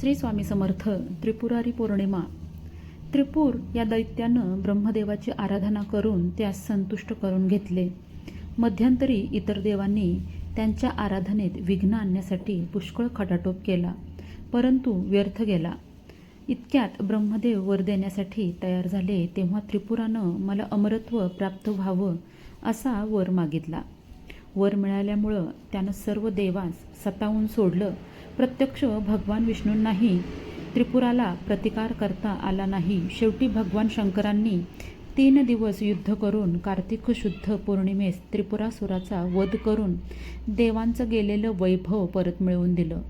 श्री स्वामी समर्थ त्रिपुरारी पौर्णिमा. त्रिपूर या दैत्यानं ब्रह्मदेवाची आराधना करून त्यास संतुष्ट करून घेतले. मध्यंतरी इतर देवांनी त्यांच्या आराधनेत विघ्न आणण्यासाठी पुष्कळ खटाटोप केला परंतु व्यर्थ गेला. इतक्यात ब्रह्मदेव वर देण्यासाठी तयार झाले तेव्हा त्रिपुरानं मला अमरत्व प्राप्त व्हावं असा वर मागितला. वर मिळाल्यामुळं त्यानं सर्व देवास सतावून सोडलं प्रत्यक्ष भगवान विष्णूंनाही त्रिपुराला प्रतिकार करता आला नाही. शेवटी भगवान शंकरांनी तीन दिवस युद्ध करून कार्तिक शुद्ध पौर्णिमेस त्रिपुरासुराचा वध करून देवांचं गेलेलं वैभव परत मिळवून दिलं.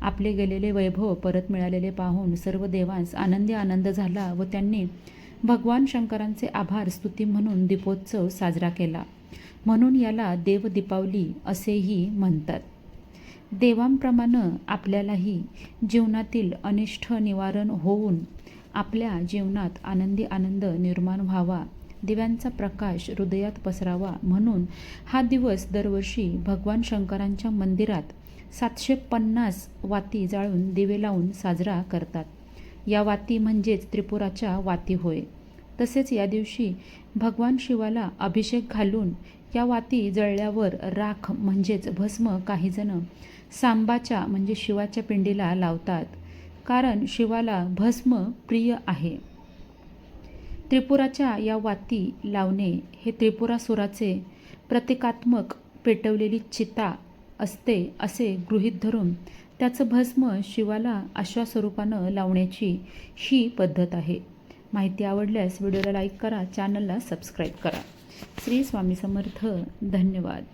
आपले गेलेले वैभव परत मिळालेले पाहून सर्व देवांस आनंदी आनंद झाला व त्यांनी भगवान शंकरांचे आभार स्तुती म्हणून दीपोत्सव साजरा केला. म्हणून याला देव दीपावली असेही म्हणतात. देवांप्रमाणे आपल्यालाही जीवनातील अनिष्ट निवारण होऊन आपल्या जीवनात आनंदी आनंद निर्माण व्हावा दिव्यांचा प्रकाश हृदयात पसरावा म्हणून हा दिवस दरवर्षी भगवान शंकरांच्या मंदिरात सातशे पन्नास वाती जाळून दिवे लावून साजरा करतात. या वाती म्हणजेच त्रिपुराच्या वाती होय. तसेच या दिवशी भगवान शिवाला अभिषेक घालून या वाती जळल्यावर राख म्हणजेच भस्म काहीजणं सांबाच्या म्हणजे शिवाच्या पिंडीला लावतात. कारण शिवाला भस्म प्रिय आहे. त्रिपुराच्या या वाती लावणे हे त्रिपुरासुराचे प्रतिकात्मक पेटवलेली चिता असते असे गृहीत धरून त्याचं भस्म शिवाला अशा स्वरूपानं लावण्याची ही पद्धत आहे. माहिती आवडल्यास व्हिडिओला लाईक करा चॅनलला सबस्क्राईब करा. श्री स्वामी समर्थ धन्यवाद.